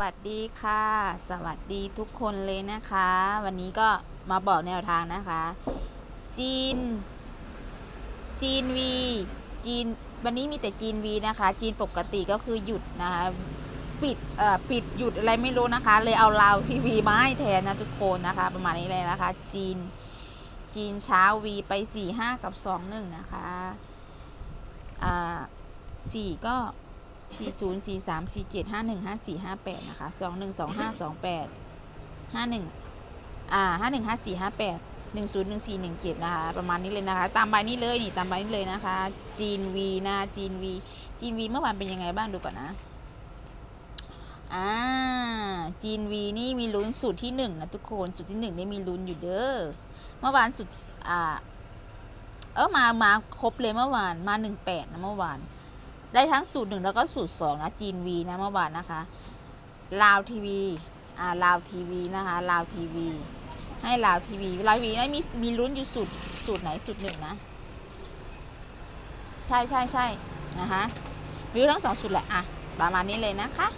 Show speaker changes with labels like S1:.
S1: วัสดีค่ะ สวัสดีทุกคนเลยนะคะ วันนี้ก็มาบอกแนวทางนะคะ จีน จีนวีจีนวันนี้มีแต่จีนวีนะคะ จีนปกติก็คือหยุดนะคะปิดเอ่อปิดหยุดอะไรไม่รู้นะคะ เลยเอาลาวทีวีมาให้แทนนะทุกคนนะคะ ประมาณนี้เลยนะคะ จีนจีนเช้าวีไป4 5 กับ 2 1 นะคะอ่า4ก็ 4 0 4 3 4 7 5 1 5 4 5 8 นะคะ 2 1 2 5 2 8 5 1 อ่า 5 1 5 4 5 8 1 0 1 4 1 7 นะคะ ประมาณนี้เลยนะคะ ตามใบนี้เลยนี่ตามใบนี้เลยนะคะจีนวีนะจีนวีจีนวีเมื่อวานเป็นยังไงบ้างดูก่อนนะอ่าจีนวีนี่มีลุ้นสูตรที่หนึ่งนะทุกคนสูตรที่หนึ่งได้มีลุ้นอยู่เด้อเมื่อวานสุดอ่าเออมามาครบเลยเมื่อวานมาหนึ่งแปดนะเมื่อวาน ได้ทั้งสูตรหนึ่งแล้วก็สูตรสองนะจีนวีนะเมื่อวานนะคะลาวทีวีอ่าลาวทีวีนะคะลาวทีวีให้ลาวทีวีลาวทีวีนะมีมีลุ้นอยู่สูตรสูตรไหนสูตรหนึ่งนะ ใช่ใช่ใช่นะคะวิวทั้งสองสูตรแหละอะประมาณนี้เลยนะคะ